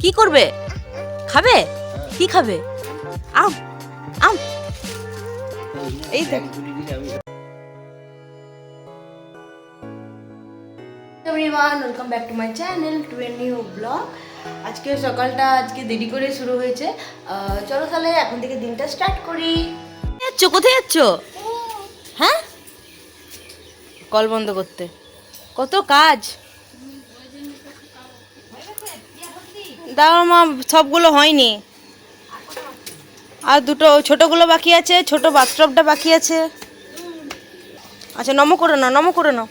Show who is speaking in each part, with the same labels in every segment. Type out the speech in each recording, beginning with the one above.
Speaker 1: কি করবে? খাবে? কি খাবে? আম আম। এই দেখ everyone welcome back to my channel to a new vlog আজকে সকালটা আজকে দেরি করে শুরু হয়েছে। চলো তাহলে এখন থেকে দিনটা স্টার্ট করি। যাচ্ছ? কোথায় যাচ্ছ? হ্যাঁ? কল বন্ধ করতে। কত কাজ? দাও মা, সবগুলো হয়নি। আর দুটো ছোটগুলো বাকি আছে, ছোট বাথটবটা বাকি আছে। আচ্ছা নম করে নাও, নম করে নাও।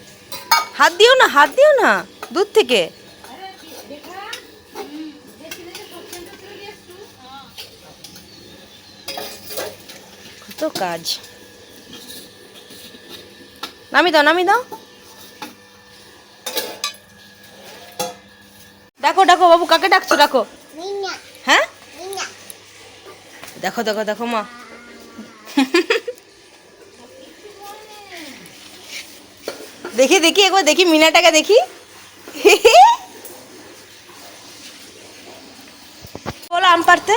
Speaker 1: হাত দিও না, হাত দিও না, দূর থেকে। কত কাজ। নামি দাও নামি দাও। ডাকো ডাকো বাবু কাকে ডাকছো? ডাকো। হ্যাঁ? দেখো দেখো দেখো মা। দেখি দেখি একবার দেখি মিনাটাকে দেখি। বলো আম পারতে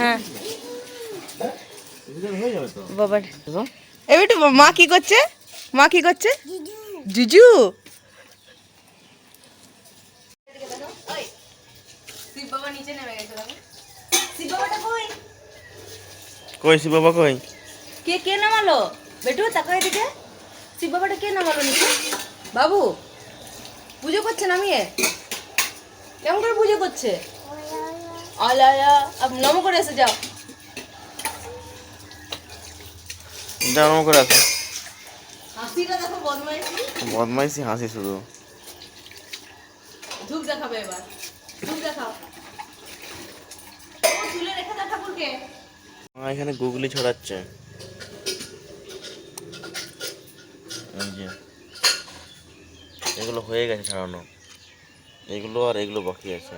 Speaker 1: হ্যাঁ। বাবার। এবার একটু মা কি করছে? মা কি করছে? জুজু
Speaker 2: কই শিব বাবা কই
Speaker 1: কে কে নামালো? বেটু তাকাও এদিকে। শিব বাবাটা কে নামালো নিচে? বাবু পুজো করছে নামিয়ে কেমন করে পুজো করছে? আলা আলা আব নম করে এসে যাও।
Speaker 2: জানো করে আছে
Speaker 1: হাসিটা দেখো বদমাইশি।
Speaker 2: বদমাইশি হাসি শুধু।
Speaker 1: ঝুঁক দেখাবে এবার। ঝুঁক দেখাও। ও চুলে রেখে দাও ঠাকুরকে।
Speaker 2: মা এখানে গুগলি ছড়াচ্ছে। এই যে এগুলো হয়ে গেছে ছাড়ানো। এগুলো আর এগুলো বাকি আছে।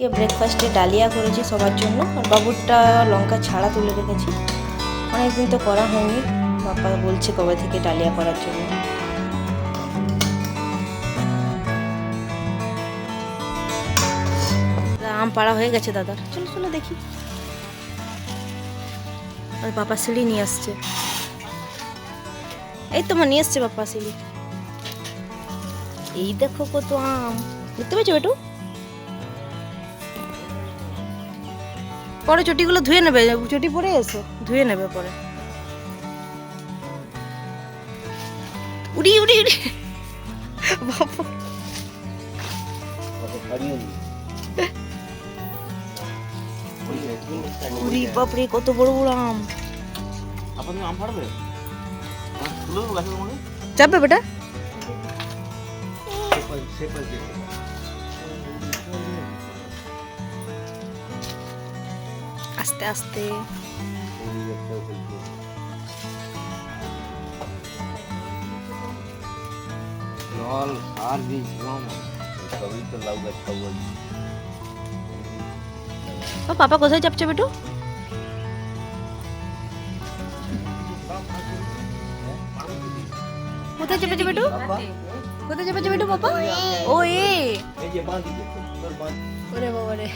Speaker 1: কে ব্রেকফাস্টে ডালিয়া করেছি সবার জন্য। আর বাবুরটা লঙ্কা ছাড়া তুলে রেখেছি। অনেকদিন তো করা হয়নি। বাবা বলছে কবে থেকে ডালিয়া করার জন্য। আম পাড়া হয়ে গেছে দাদার। চলো চলো দেখি। আর পাপা সিঁড়ি নিয়ে আসছে। এই তো মা, নিয়ে আসছে পাপা সিঁড়ি। এই দেখো কত আম। দেখতে পেয়েছ বেটু? পরে চটিগুলো ধুয়ে নেবে? চটি পরে এসো ধুয়ে নেবে পরে। উড়ি উড়ি উড়ি। বাবা উড়ি বাপরে কত বড় বড় আম।
Speaker 2: আপনার আম তুলে দেবো গাছের মধ্যে
Speaker 1: চাপবে আস্তে আস্তে।
Speaker 2: জল সার বীজ সবই তো লাউ গাছ খাব
Speaker 1: ও পাপা কোথায় চাপছে বেটু? কোথায় চেপেছে বেটু? কোথায় চেপেছে বেটু পাপা? ও এ। ওরে বাবা রে।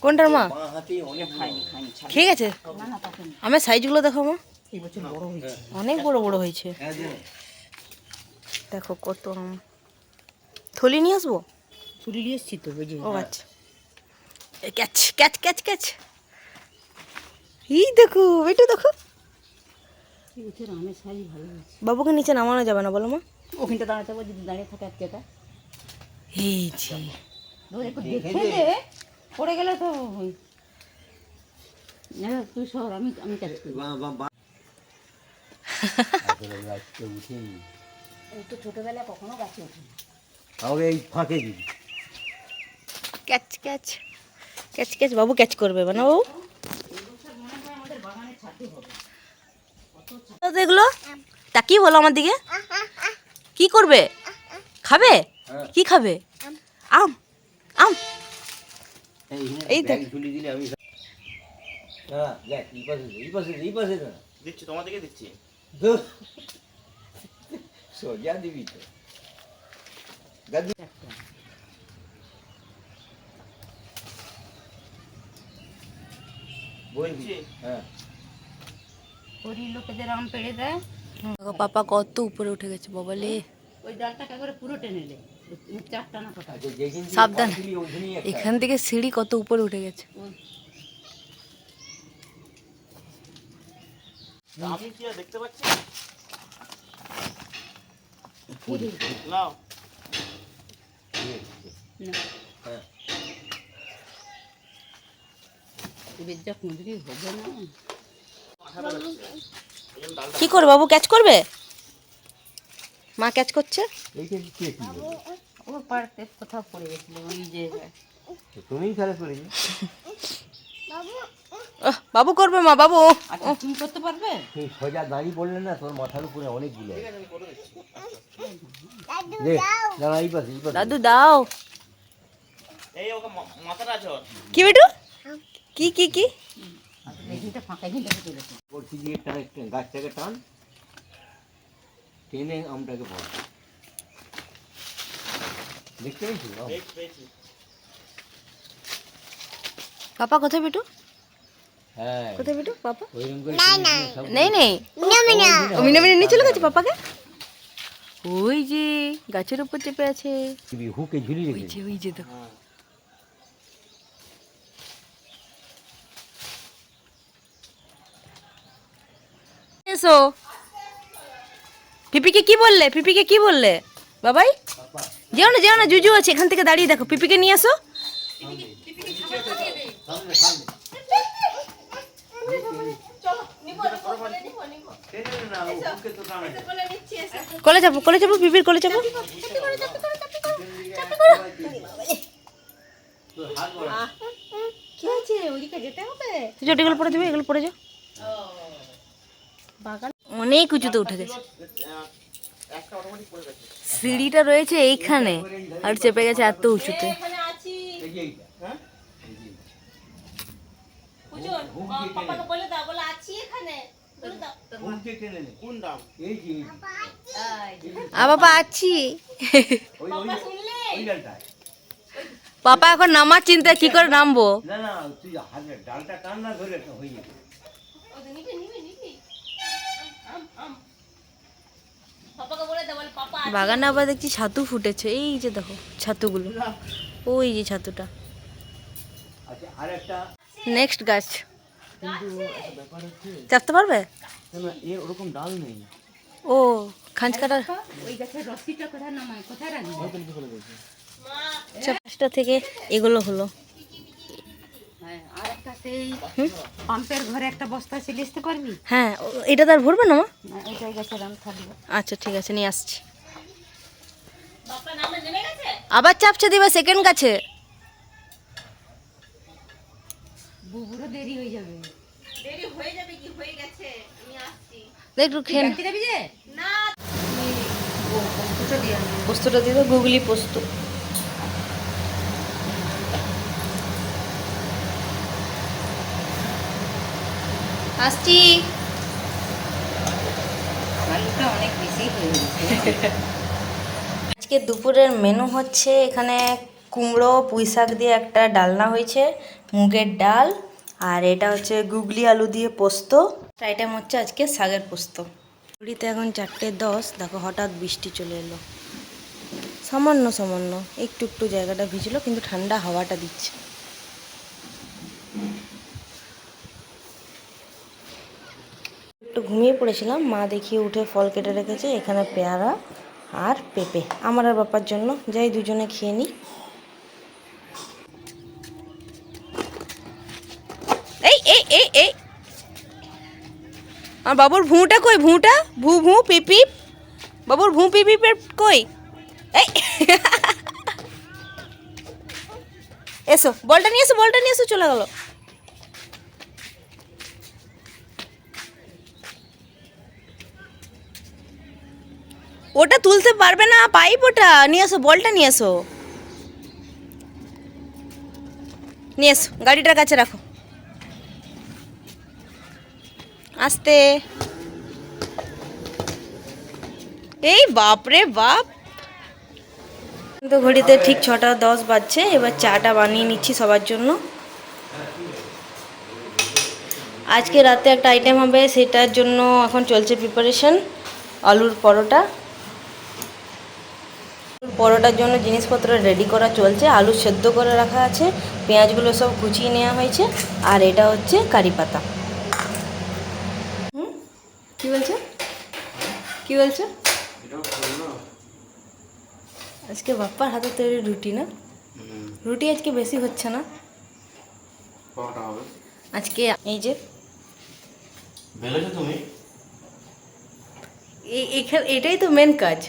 Speaker 1: কোনটার মা? ঠিক আছে আমার সাইজগুলো দেখো মা। অনেক বড় বড় হয়েছে।
Speaker 2: হ্যাঁ
Speaker 1: দেখো কত আম। থলি নিয়ে আসব?
Speaker 3: চুরি নিয়ে এসছি তো ওই যে।
Speaker 1: ও আচ্ছা। এ, ক্যাচ ক্যাচ ক্যাচ ক্যাচ। এই দেখো বেটু দেখো। বাবুকে নিচে নামানো যাবে না বলো মা।
Speaker 3: ওখানটা দাঁড়াতে যদি দাঁড়িয়ে থাকে আজকে এটা
Speaker 1: এই যে।
Speaker 3: ধরে একটু দেখে দে পড়ে গেলে তো তুই সর আমি আমি কাজ করি। তো ছোটবেলায় কখনো গাছে
Speaker 2: এই ফাঁকে দিবি।
Speaker 1: Catch catch. ক্যাচ ক্যাচ বাবু ক্যাচ করবে না বাবু? তো এগুলো তা তাকিয়ে বলো আমার দিকে। কি করবে? খাবে?
Speaker 2: হ্যাঁ।
Speaker 1: কি খাবে? আম। আম। এই
Speaker 2: ঝুলি দিলে আমি হ্যাঁ
Speaker 4: দিচ্ছি
Speaker 2: সোজা দিবি তো। বলছি হ্যাঁ।
Speaker 3: লোকেদের আম পেড়ে দেয়।
Speaker 1: পাপা কত উপরে উঠে গেছে বাবালে
Speaker 3: ওই ডালটাকে করে পুরো টেনে নে। চারটা না কথা
Speaker 2: যেখান থেকে
Speaker 1: সাবধান। এখান থেকে সিঁড়ি কত উপরে উঠে গেছে।
Speaker 4: দেখতে পাচ্ছি? নাও।
Speaker 3: না।
Speaker 2: হ্যাঁ।
Speaker 3: হবে না।
Speaker 1: কি করবে বাবু? ক্যাচ করবে? মা ক্যাচ করছে?
Speaker 3: ও কোথাও পড়ে গেছিল ওই
Speaker 2: তুমিই
Speaker 1: বাবু। করবে মা বাবু।
Speaker 3: আচ্ছা তুমি করতে পারবে?
Speaker 2: তুই সোজা দাঁড়িয়ে বললে না তোর মাথার উপরে অনেকগুলো
Speaker 1: দাদু দাও। কি বেটু? কি কি কি?
Speaker 2: গাছটাকে টান টেনে আমটাকে পড় দেখতে পেয়েছি?
Speaker 1: পাপা কোথায় বেটু
Speaker 2: হ্যাঁ।
Speaker 1: কোথায় বেটু পাপা?
Speaker 2: ওইরকম করে টেনে সব
Speaker 1: নেই নেই। ও চলে গেছে পাপাকে? ওই যে গাছের উপর চেপে আছে।
Speaker 2: হুকে ঝুলি
Speaker 1: যে ওই যে দেখো। এসো পিপিকে কি বললে? পিপিকে কি বললে? বাবাই? যেও না যেও না জুজু আছে এখান থেকে দাঁড়িয়ে দেখো। পিপিকে নিয়ে আসো। কলে যাব কলে যাব পিপির কলে যাব।
Speaker 3: কি আছে? ওইদিকে যেতে হবে?
Speaker 1: তুই এগুলো পরে দেবে এগুলো পরে যাও। বাগান। অনেক উঁচুতে উঠে গেছে।
Speaker 4: একটা অটোমেটিক পড়ে গেছে
Speaker 1: সিঁড়িটা রয়েছে এইখানে আর চেপে গেছে এত উঁচুতে। বাবা আছি।
Speaker 2: ওই- ওই- ওই ডালটায়।
Speaker 1: পাপা এখন নামার চিন্তা কি করে নামবো?
Speaker 2: না না তুই ডালটা টান না ধরে হয়ে যাবে।
Speaker 1: বাগানে আবার দেখছি ছাতু ফুটেছে। এই যে দেখো ছাতুগুলো। ওই যে ছাতুটা।
Speaker 2: আচ্ছা
Speaker 1: নেক্সট গাছ। চাপতে পারবে?
Speaker 4: ওরকম ডাল নেই।
Speaker 1: ও খাঁজ কাটা আচ্ছা, থেকে এগুলো হলো।
Speaker 3: সেই পাম্পের ঘরে একটা বস্তা ছিল আসতে পারবি?
Speaker 1: হ্যাঁ এটা তার ভরবে না মা?
Speaker 3: না ওইটাই গাছের থাকবে।
Speaker 1: আচ্ছা ঠিক আছে নিয়ে আসছি। আবার চাপছে দিবে সেকেন্ড গাছে
Speaker 3: বুবুরও দেরি হয়ে যাবে।
Speaker 1: দেখ একটু খেয়ে নে। পোস্তটা দিয়ে গুগলি পোস্ত। আসছি।
Speaker 3: আলুটা অনেক বেশি হয়ে গেছে।
Speaker 1: আজকে দুপুরের মেনু হচ্ছে এখানে কুমড়ো পুঁই শাক দিয়ে একটা ডালনা হয়েছে মুগের ডাল আর এটা হচ্ছে গুগলি আলু দিয়ে পোস্ত। আইটেম হচ্ছে আজকে শাকের পোস্ত। পুরীতে এখন চারটে দশ দেখো হঠাৎ বৃষ্টি চলে এলো। সামান্য সামান্য একটু একটু জায়গাটা ভিজলো কিন্তু ঠান্ডা হাওয়াটা দিচ্ছে। ঘুমিয়ে পড়েছিলাম। মা দেখিয়ে উঠে ফল কেটে রেখেছে, এখানে পেয়ারা আর পেঁপে। আমার আর বাপার জন্য, যাই দুজনে খেয়ে নিই এই এই এই এই। আর বাবুর ভুঁটা কই? ভুঁটা? ভু ভু, পিপি বাবুর ভু, পিপি কই? এই। এসো, বলটা নিয়ে এসো, বলটা নিয়ে এসো, চলে গেল। ওটা তুলতে পারবে না, পাইপ ওটা। নিয়ে এসো বলটা নিয়ে এসো নিয়ে এসো গাড়িটার কাছে রাখো। আসতে। এই বাপ রে বাপ। তো ঘড়িতে ঠিক ছটা দশ বাজছে, এবার চাটা বানিয়ে নিচ্ছি সবার জন্য। আজকে রাতে একটা আইটেম হবে, সেটার জন্য এখন চলছে প্রিপারেশন আলুর পরোটা। পরোটার জন্য জিনিসপত্র রেডি করা চলছে আলু সেদ্ধ করে রাখা আছে পেঁয়াজগুলো সব কুচিয়ে নেওয়া হয়েছে আর এটা হচ্ছে কারি পাতা। হুম? কী বলছো? কী বলছো? আজকে বাপ্পার হাতে তৈরি রুটি না? রুটি আজকে বেশি হচ্ছে না? আজকে এই যে
Speaker 4: বেলেছো তুমি?
Speaker 1: এটাই তো মেন কাজ।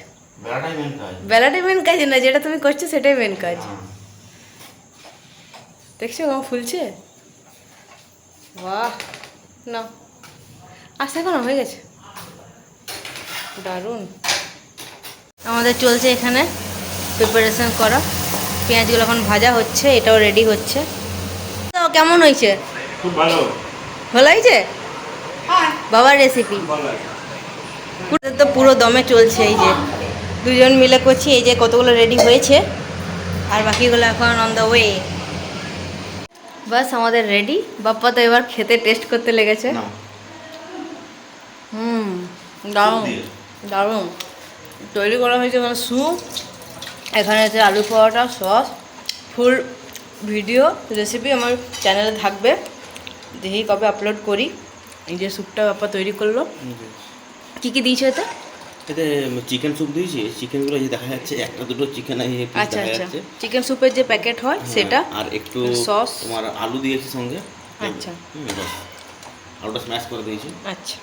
Speaker 4: বেলাটাই মেন কাজ।
Speaker 1: বেলাটাই মেন কাজ না যেটা তুমি করছ সেটাই মেন কাজ। দেখছ কেমন ফুলছে? বাহ না। আস্তে এখন হয়ে গেছে। দারুণ। আমাদের চলছে এখানে। প্রিপারেশন করা। পেঁয়াজগুলো এখন ভাজা হচ্ছে এটাও রেডি হচ্ছে। তো কেমন হয়েছে?
Speaker 4: খুব ভালো।
Speaker 1: ভালো হয়েছে? বাবার রেসিপি
Speaker 4: ভালো
Speaker 1: তো পুরো দমে চলছে এই যে। দুজন মিলে করছি এই যে কতগুলো রেডি হয়েছে। আর বাকিগুলো এখন অন দ্য ওয়ে বাস আমাদের রেডি বাপ্পা তো এবার খেতে টেস্ট করতে লেগেছে। হুম দারুণ? দারুণ। তৈরি করা হয়েছে মানে স্যুপ এখানে আছে aloo paratha sauce full video recipe আমার চ্যানেলে থাকবে। দেখি কবে আপলোড করি। এই যে স্যুপটা বাপ্পা তৈরি করল। কী কী দিয়েছে এতে
Speaker 5: এতে চিকেন স্যুপ দিয়েছি। চিকেনগুলো যে দেখা যাচ্ছে একটা দুটো চিকেন
Speaker 1: আচ্ছা আচ্ছা। চিকেন স্যুপের যে প্যাকেট হয়
Speaker 5: হ্যাঁ,
Speaker 1: সেটা?
Speaker 5: আর একটু
Speaker 1: সস।
Speaker 5: তোমার আলু দিয়েছি সঙ্গে।
Speaker 1: আচ্ছা।
Speaker 5: আলুটা স্ম্যাশ করে দিয়েছি।
Speaker 1: আচ্ছা।